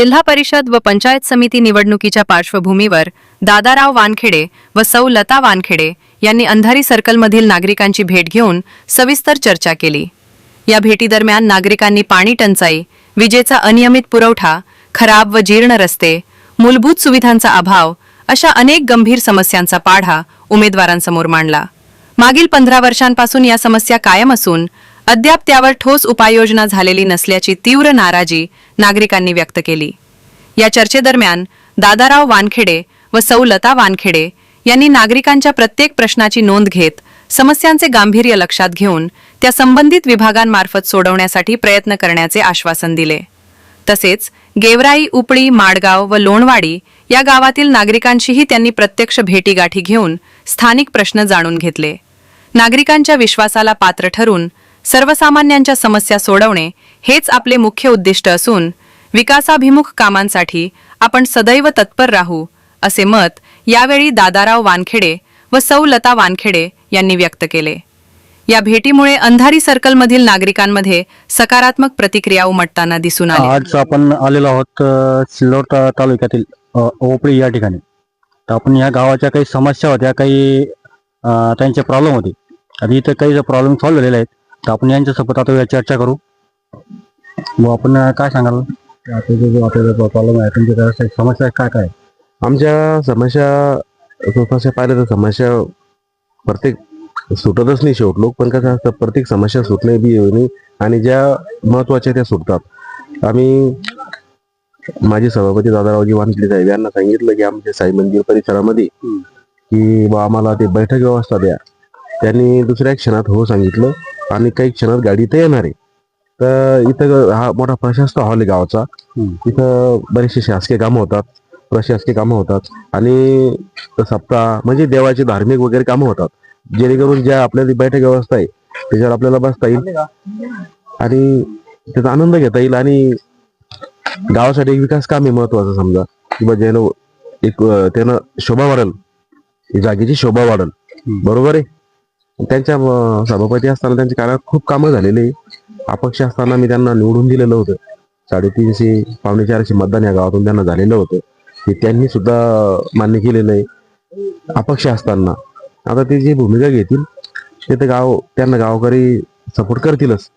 जिल्हा परिषद व पंचायत समिती निवडणुकीच्या पार्श्वभूमीवर दादाराव वानखेडे व सौ लता वानखेडे यांनी अंधारी सर्कलमधील नागरिकांची भेट घेऊन सविस्तर चर्चा केली. या भेटीदरम्यान नागरिकांनी पाणी टंचाई विजेचा अनियमित पुरवठा खराब व जीर्ण रस्ते मूलभूत सुविधांचा अभाव अशा अनेक गंभीर समस्यांचा पाढा उमेदवारांसमोर मांडला. मागील पंधरा वर्षांपासून या समस्या कायम असून अद्याप त्यावर ठोस उपाययोजना झालेली नसल्याची तीव्र नाराजी नागरिकांनी व्यक्त केली. या चर्चेदरम्यान दादाराव वानखेडे व सौ लता वानखेडे यांनी नागरिकांच्या प्रत्येक प्रश्नाची नोंद घेत समस्यांचे गांभीर्य लक्षात घेऊन त्या संबंधित विभागांमार्फत सोडवण्यासाठी प्रयत्न करण्याचे आश्वासन दिले. तसेच गेवराई उपळी माडगाव व लोणवाडी या गावातील नागरिकांशीही त्यांनी प्रत्यक्ष भेटीगाठी घेऊन स्थानिक प्रश्न जाणून घेतले. नागरिकांच्या विश्वासाला पात्र ठरून सर्वसामान्यांच्या समस्या सोडवणे हेच आपले मुख्य उद्दिष्ट असून विकासाभिमुख कामांसाठी आपण सदैव तत्पर राहू असे मत यावेळी दादाराव वानखेडे व सौ लता वानखेडे यांनी व्यक्त केले. या भेटीमुळे अंधारी सर्कलमधील नागरिकांमध्ये सकारात्मक प्रतिक्रिया उमटताना दिसून आली. आज आपण आलेलो आहोत सिल्लोड तालुक्यातील ओपळी या ठिकाणी. तर आपण या गावाच्या काही समस्या होत्या काही त्यांचे प्रॉब्लेम होते. आणि इथं काही प्रॉब्लेम सॉल्व्ह झालेले आहेत. तर आपण यांच्यासोबत आता या चर्चा करू. मग आपण काय सांगाल? आता जे जे आपल्याला प्रॉब्लेम आहे तुमच्या घराच्या समस्या काय काय? आमच्या समस्या तशा पाहिलं तर समस्या प्रत्येक सुटतच नाही शेवट लोक पण कसं असतं प्रत्येक समस्या सुटणे बी नाही आणि ज्या महत्त्वाच्या त्या सुटतात. आम्ही माझे सभापती दादारावजी वानखडे साहेब यांना सांगितलं की आमच्या साई मंदिर परिसरामध्ये की बा आम्हाला ते बैठक व्यवस्था द्या. त्यांनी दुसऱ्या क्षणात हो सांगितलं. आणि काही क्षणात गाडी तर येणार आहे. तर इथं हा मोठा प्रशस्त हॉल आहे गावाचा. इथं बरेचसे शासकीय कामं होतात. प्रशासकीय कामं होतात. आणि सप्ताह म्हणजे देवाचे धार्मिक वगैरे कामं होतात. जेणेकरून ज्या आपल्या बैठक व्यवस्था आहे त्याच्यावर आपल्याला बसता येईल. आणि त्याचा आनंद घेता येईल. आणि गावासाठी एक विकास काम आहे महत्वाचं समजा. किंवा ज्यानं एक त्यानं शोभा वाढल. जागेची शोभा वाढल. बरोबर आहे? त्यांच्या सभापती असताना त्यांच्या काळात खूप कामं झालेली. अपक्ष असताना मी त्यांना निवडून दिलेलं होतं. साडेतीनशे पावणे चारशे मतदान या गावातून त्यांना झालेलं होतं. ते त्यांनी सुद्धा मान्य केलेलं आहे. अपक्ष असताना. आता ते जी भूमिका घेतील ते तर गाव त्यांना गावकरी सपोर्ट करतीलच.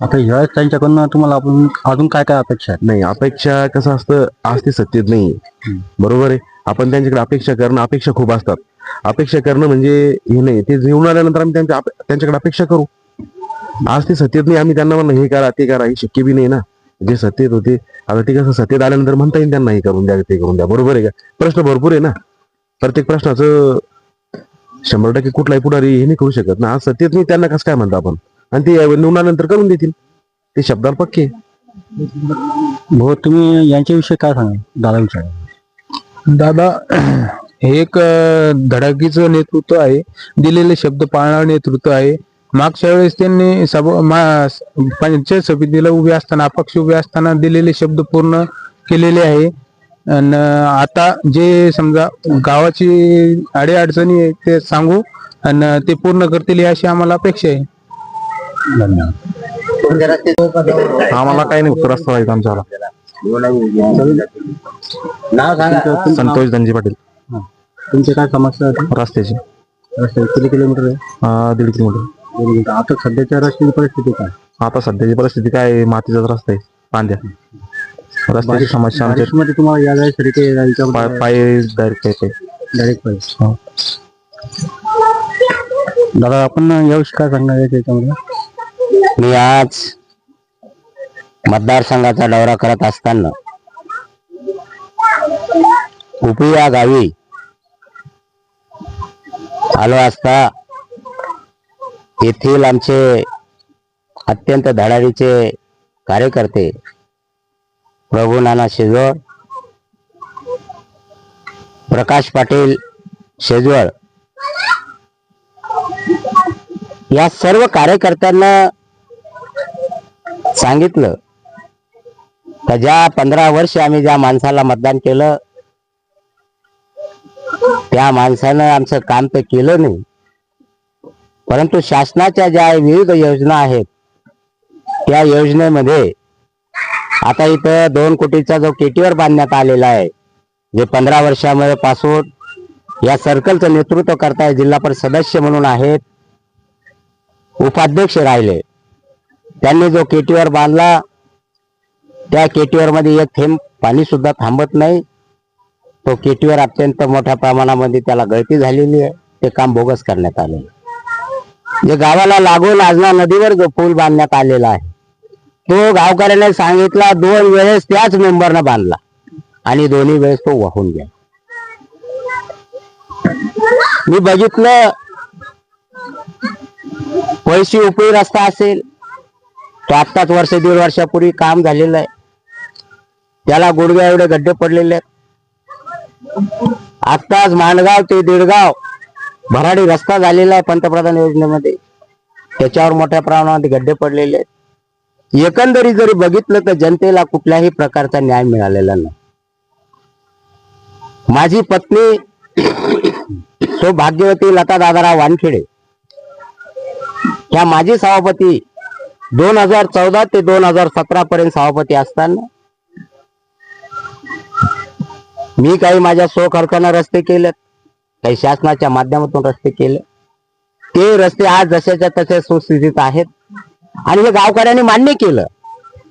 आता ह्या त्यांच्याकडून तुम्हाला आपण अजून काय काय अपेक्षा आहेत? नाही अपेक्षा कसं असतं आज ते सत्तेत नाही. बरोबर आहे. आपण त्यांच्याकडे अपेक्षा करणं अपेक्षा खूप असतात. अपेक्षा करणं म्हणजे हे नाही ते निवडून आल्यानंतर आम्ही त्यांच्या त्यांच्याकडे अपेक्षा करू. आज ते सत्तेत नाही आम्ही त्यांना म्हणणं हे करा ते करा हे शक्य बी नाही ना. जे सत्तेत होते आता ते कसं सत्तेत आल्यानंतर म्हणता येईल त्यांना हे करून द्या ते करून द्या. बरोबर आहे का? प्रश्न भरपूर आहे ना. प्रत्येक प्रश्नाचं शंभर टक्के कुठलाही पुढारी हे नाही करू शकत ना. आज सत्तेत नाही त्यांना कसं काय म्हणतो आपण? आणि ते निवडून आल्यानंतर करून देतील. ते शब्दाला पक्के भाऊ तुम्ही यांच्याविषयी काय सांगाल? दादाविषयी. दादा हे एक धडाकीचं नेतृत्व आहे. दिलेले शब्द पाळणारं नेतृत्व आहे. मागच्या वेळेस त्यांनी पंचायत समितीला उभे असताना अपक्ष उभे असताना दिलेले शब्द पूर्ण केलेले आहे. आणि आता जे समजा गावाची अडीअडचणी आहे ते सांगू. आणि ते पूर्ण करतील अशी आम्हाला अपेक्षा आहे. आम्हाला काही नाही उत्तर रस्ता पाहिजे आमच्याला संतोष धनजी पाटील. तुमचे काय समस्या आहेत रस्त्याची. रस्ते किती किलोमीटर आहे? दीड किलोमीटर. आता सध्याच्या रस्त्याची परिस्थिती काय? आता सध्याची परिस्थिती काय? मातीचाच रस्ता आहे पांद्या रस्त्याची समस्या आमच्या तुम्हाला या जायसाठी जायचं पाय पाय डायरेक्ट येते डायरेक्ट पाहिजे हो. दादा आपण याविषयी काय सांगणार आहे त्याच्यामध्ये? मी आज मतदारसंघाचा दौरा करत असताना उपी या गावी आलो असता येथील आमचे अत्यंत धडाडीचे कार्यकर्ते प्रभू नाना शेजवळ प्रकाश पाटील शेजवळ या सर्व कार्यकर्त्यांना सांगितलं का ज्या पंधरा वर्ष आम्ही ज्या माणसाला मतदान केलं त्या माणसानं आमचं काम तर केलं नाही. परंतु शासनाच्या ज्या विविध योजना आहेत त्या योजनेमध्ये आता इथं दोन कोटीचा जो केटीवर बांधण्यात आलेला आहे जे पंधरा वर्षामध्ये पासून या सर्कलचं नेतृत्व करताय जिल्हा परिषद सदस्य म्हणून आहेत उपाध्यक्ष राहिले. त्यांनी जो केटीवर बांधला त्या केटीवर मध्ये एक थेंब पाणी सुद्धा थांबत नाही. तो केटीवर अत्यंत मोठ्या प्रमाणामध्ये त्याला गळती झालेली आहे. ते काम बोगस करण्यात आले जे गावाला लागून आजना नदीवर जो पूल बांधण्यात आलेला आहे. तो गावकऱ्याने सांगितला दोन वेळेस त्याच मेंबरनं बांधला आणि दोन्ही वेळेस तो वाहून गेला. मी बघितलं पैसे उपयोग रस्ता असेल तो आत्ताच वर्ष दीड वर्षापूर्वी काम झालेलं आहे. त्याला गुडघ्या एवढे गड्डे पडलेले आहेत. आत्ताच माणगाव ते दीडगाव भराडी रस्ता झालेला आहे पंतप्रधान योजनेमध्ये. त्याच्यावर मोठ्या प्रमाणामध्ये गड्डे पडलेले आहेत. एकंदरीत जरी बघितलं तर जनतेला कुठल्याही प्रकारचा न्याय मिळालेला नाही. माझी पत्नी सो भाग्यवती लता दादाराव वानखेडे. ह्या माजी सभापती दोन हजार चौदा ते दोन हजार सतरा पर्यंत सभापती असताना मी काही माझ्या सो खर्चानं रस्ते केलेत काही शासनाच्या माध्यमातून रस्ते केले. ते रस्ते आज जशाच्या तशा सुस्थितीत आहेत. आणि हे गावकऱ्यांनी मान्य केलं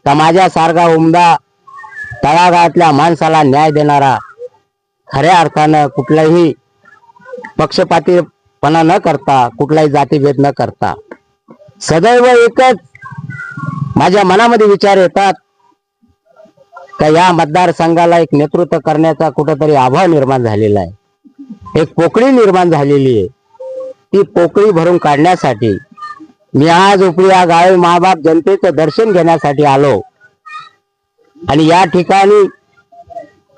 का माझ्या सारखा उमदा तळागाळातल्या माणसाला न्याय देणारा खऱ्या अर्थानं कुठलाही पक्षपातीपणा न करता कुठलाही जातीभेद न करता सदैव एकच माझ्या मनामध्ये विचार येतात का या मतदारसंघाला एक नेतृत्व करण्याचा कुठंतरी अभाव निर्माण झालेला आहे. एक पोकळी निर्माण झालेली आहे. ती पोकळी भरून काढण्यासाठी मी आज उपरी गावी माबाप जनतेचं दर्शन घेण्यासाठी आलो. आणि या ठिकाणी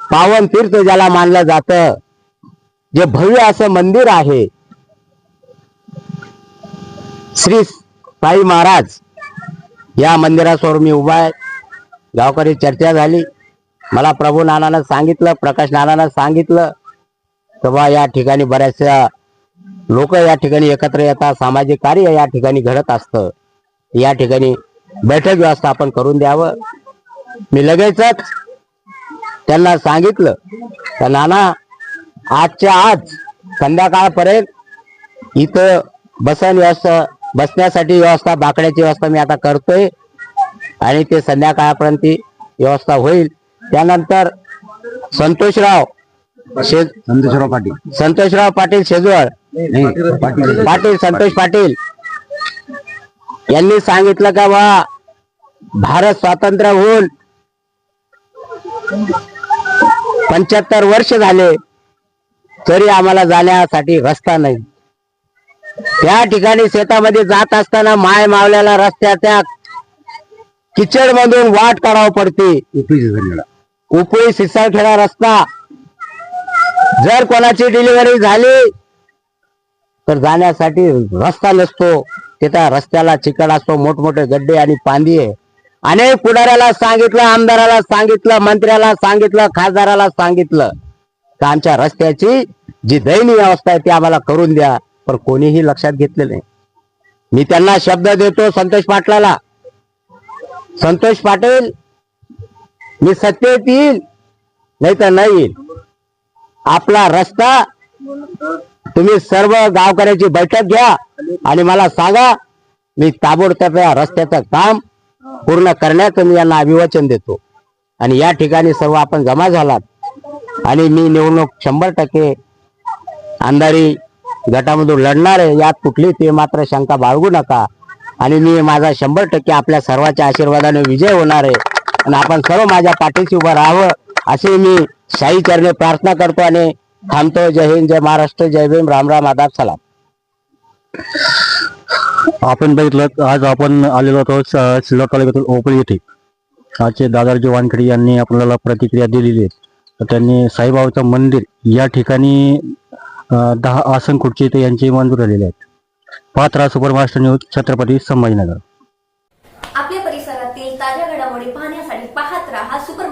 पावन तीर्थ ज्याला मानलं जातं जे भव्य असं मंदिर आहे श्री साई महाराज या मंदिरासमोर मी उभा आहे. गावकरी चर्चा झाली. मला प्रभू नानानं सांगितलं प्रकाश नानानं सांगितलं. तर बा या ठिकाणी बऱ्याचशा लोक या ठिकाणी एकत्र येतात सामाजिक कार्य या ठिकाणी घडत असतं. या ठिकाणी बैठक व्यवस्थापन करून द्यावं. मी लगेचच त्यांना सांगितलं तर नाना आजच्या आज संध्याकाळपर्यंत इथं बसन व्यवस्था बसण्यासाठी व्यवस्था बाकड्याची व्यवस्था मी आता करतोय. आणि ते संध्याकाळपर्यंत ती व्यवस्था होईल. त्यानंतर संतोषराव शे संदेशराव पाटील. संतोषराव पाटील शेजवळ. पाटील. पाटील संतोष पाटील. यांनी सांगितलं का बा भारत स्वातंत्र्य होऊन पंच्याहत्तर वर्ष झाले तरी आम्हाला जाण्यासाठी रस्ता नाही. त्या ठिकाणी शेतामध्ये जात असताना माय मावल्याला रस्त्याच्या किचड मधून वाट काढावं पडते. उपळी सिसाखेडा रस्ता जर कोणाची डिलिव्हरी झाली तर जाण्यासाठी रस्ता नसतो. तिथं रस्त्याला चिकट असतो मोठमोठे गड्डे आणि पांदी आहे. अनेक पुढाऱ्याला सांगितलं आमदाराला सांगितलं मंत्र्याला सांगितलं खासदाराला सांगितलं का आमच्या रस्त्याची जी दयनीय अवस्था आहे ती आम्हाला करून द्या. पण कोणीही लक्षात घेतले नाही. मी त्यांना शब्द देतो संतोष पाटलाला. संतोष पाटील मी सत्तेत येईल नाही तर नाही येईल. आपला रस्ता तुम्ही सर्व गावकऱ्यांची बैठक घ्या आणि मला सांगा मी ताबडतोब या रस्त्याचं काम पूर्ण करण्याचं मी यांना अभिवचन देतो. आणि या ठिकाणी सर्व आपण जमा झालात. आणि मी निवडणूक शंभर टक्के अंधारी गटामधून लढणार आहे. यात कुठली ते मात्र शंका बाळगू नका. आणि मी माझा शंभर टक्के आपल्या सर्वांच्या आशीर्वादाने विजय होणार आहे. आणि आपण सर्व माझ्या पाठीशी उभं राहावं असे मी शाही चरणे प्रार्थना करतो आणि थांबतो. जय हिंद जय महाराष्ट्र जय भीम. राम राम आदाब सलाम. आपण बघितलं आज आपण आलेलो होतो सिल्लोड तालुक्यातील ओपळी येथे. आजचे दादाजी वानखेडे यांनी आपल्याला प्रतिक्रिया दिलेली आहे तर त्यांनी साईबाबाचं मंदिर या ठिकाणी दहा आसन खुर्ची ते यांची मंजूर झालेले आहेत. Patra super master news Chhatrapati Sambhajinagar. आपल्या परिसरातील ताज्या घडामोडी पाहण्यासाठी पाहत राहा सुपर